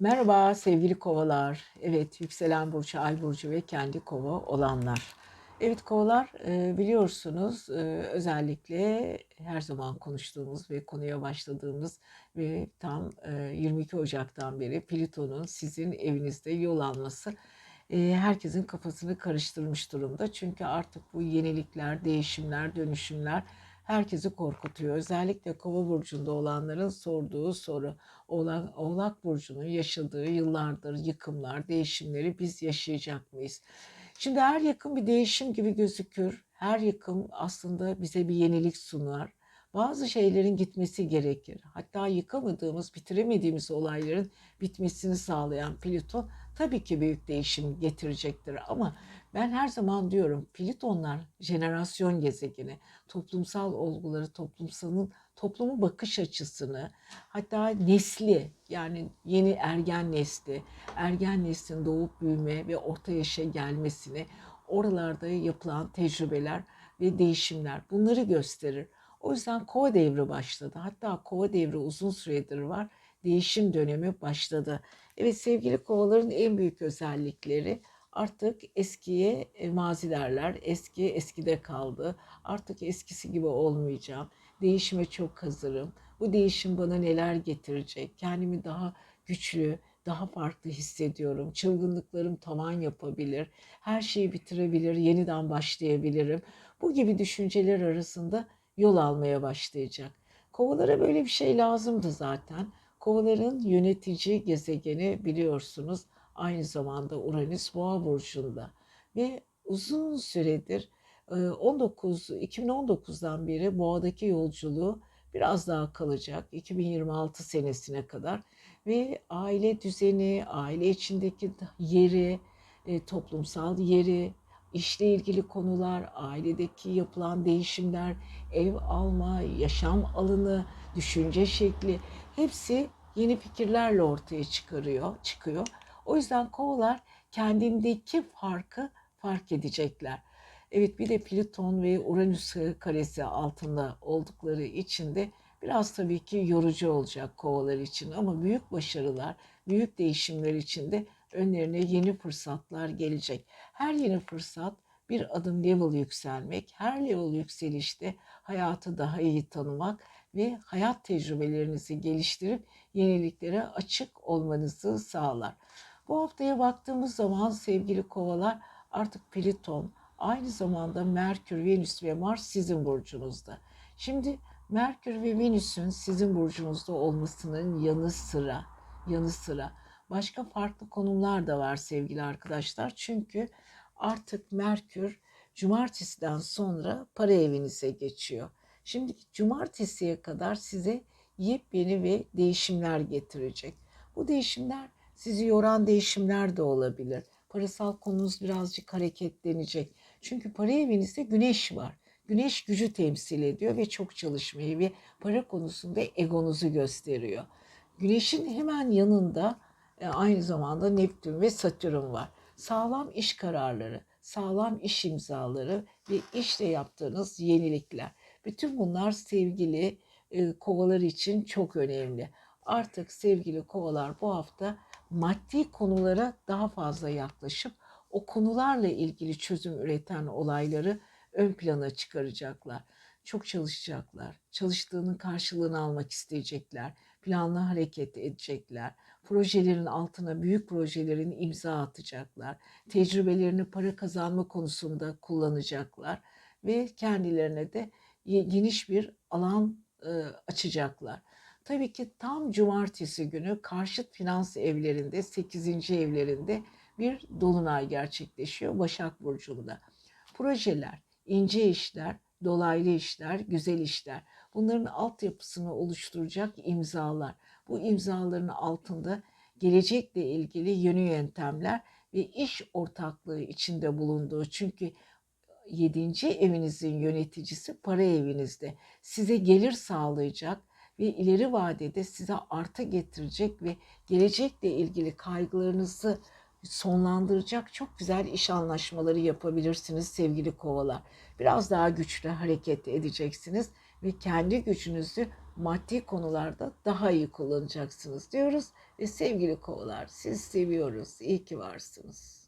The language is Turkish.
Merhaba sevgili kovalar. Evet, yükselen burcu, ay burcu ve kendi kova olanlar. Evet kovalar e, biliyorsunuz e, özellikle her zaman konuştuğumuz ve konuya başladığımız ve tam e, 22 Ocak'tan beri Plüton'un sizin evinizde yol alması e, herkesin kafasını karıştırmış durumda. Çünkü artık bu yenilikler, değişimler, dönüşümler herkesi korkutuyor. Özellikle Kova burcunda olanların sorduğu soru Oğlak, Oğlak Burcu'nun yaşadığı yıllardır yıkımlar, değişimleri biz yaşayacak mıyız? Şimdi her yıkım bir değişim gibi gözükür. Her yıkım aslında bize bir yenilik sunar. Bazı şeylerin gitmesi gerekir. Hatta yıkamadığımız, bitiremediğimiz olayların bitmesini sağlayan Plüton tabii ki büyük değişim getirecektir. Ama ben her zaman diyorum Plütonlar jenerasyon gezegeni. Toplumsal olguları, toplumsalın toplumun bakış açısını, hatta nesli yani yeni ergen nesli, ergen neslin doğup büyüme ve orta yaşa gelmesini, oralarda yapılan tecrübeler ve değişimler bunları gösterir. O yüzden kova devri başladı. Hatta kova devri uzun süredir var. Değişim dönemi başladı. Evet sevgili kovaların en büyük özellikleri artık eskiye e, mazi derler. Eski eskide kaldı. Artık eskisi gibi olmayacağım. Değişime çok hazırım. Bu değişim bana neler getirecek? Kendimi daha güçlü, daha farklı hissediyorum. Çılgınlıklarım tavan yapabilir. Her şeyi bitirebilir, yeniden başlayabilirim. Bu gibi düşünceler arasında yol almaya başlayacak. Kovalara böyle bir şey lazımdı zaten. Kovaların yönetici gezegeni biliyorsunuz aynı zamanda Uranüs Boğa burcunda ve uzun süredir 19 2019'dan beri Boğa'daki yolculuğu biraz daha kalacak 2026 senesine kadar ve aile düzeni, aile içindeki yeri, e, toplumsal yeri, işle ilgili konular, ailedeki yapılan değişimler, ev alma, yaşam alanı, düşünce şekli hepsi yeni fikirlerle ortaya çıkarıyor, çıkıyor. O yüzden kovalar kendindeki farkı fark edecekler. Evet bir de Plüton ve Uranüs karesi altında oldukları için de biraz tabii ki yorucu olacak kovalar için ama büyük başarılar, büyük değişimler için de önlerine yeni fırsatlar gelecek. Her yeni fırsat bir adım level yükselmek, her level yükselişte hayatı daha iyi tanımak ve hayat tecrübelerinizi geliştirip yeniliklere açık olmanızı sağlar. Bu haftaya baktığımız zaman sevgili kovalar artık Plüton, aynı zamanda Merkür, Venüs ve Mars sizin burcunuzda. Şimdi Merkür ve Venüs'ün sizin burcunuzda olmasının yanı sıra, yanı sıra başka farklı konumlar da var sevgili arkadaşlar. Çünkü artık Merkür cumartesiden sonra para evinize geçiyor. Şimdi cumartesiye kadar size yepyeni ve değişimler getirecek. Bu değişimler sizi yoran değişimler de olabilir. Parasal konunuz birazcık hareketlenecek. Çünkü para evinizde güneş var. Güneş gücü temsil ediyor ve çok çalışmayı ve para konusunda egonuzu gösteriyor. Güneşin hemen yanında e, aynı zamanda Neptün ve Satürn var. Sağlam iş kararları, sağlam iş imzaları ve işte yaptığınız yenilikler. Bütün bunlar sevgili e, kovalar için çok önemli. Artık sevgili kovalar bu hafta maddi konulara daha fazla yaklaşıp o konularla ilgili çözüm üreten olayları ön plana çıkaracaklar. Çok çalışacaklar. Çalıştığının karşılığını almak isteyecekler. Planlı hareket edecekler. Projelerin altına büyük projelerin imza atacaklar. Tecrübelerini para kazanma konusunda kullanacaklar ve kendilerine de geniş bir alan e, açacaklar. Tabii ki tam cumartesi günü karşıt finans evlerinde 8. evlerinde bir dolunay gerçekleşiyor Başak Burcu'nda. Projeler, ince işler, dolaylı işler, güzel işler bunların altyapısını oluşturacak imzalar. Bu imzaların altında gelecekle ilgili yönü yöntemler ve iş ortaklığı içinde bulunduğu çünkü 7. evinizin yöneticisi para evinizde size gelir sağlayacak ve ileri vadede size artı getirecek ve gelecekle ilgili kaygılarınızı sonlandıracak çok güzel iş anlaşmaları yapabilirsiniz sevgili kovalar. Biraz daha güçlü hareket edeceksiniz ve kendi gücünüzü maddi konularda daha iyi kullanacaksınız diyoruz. Ve sevgili kovalar siz seviyoruz. İyi ki varsınız.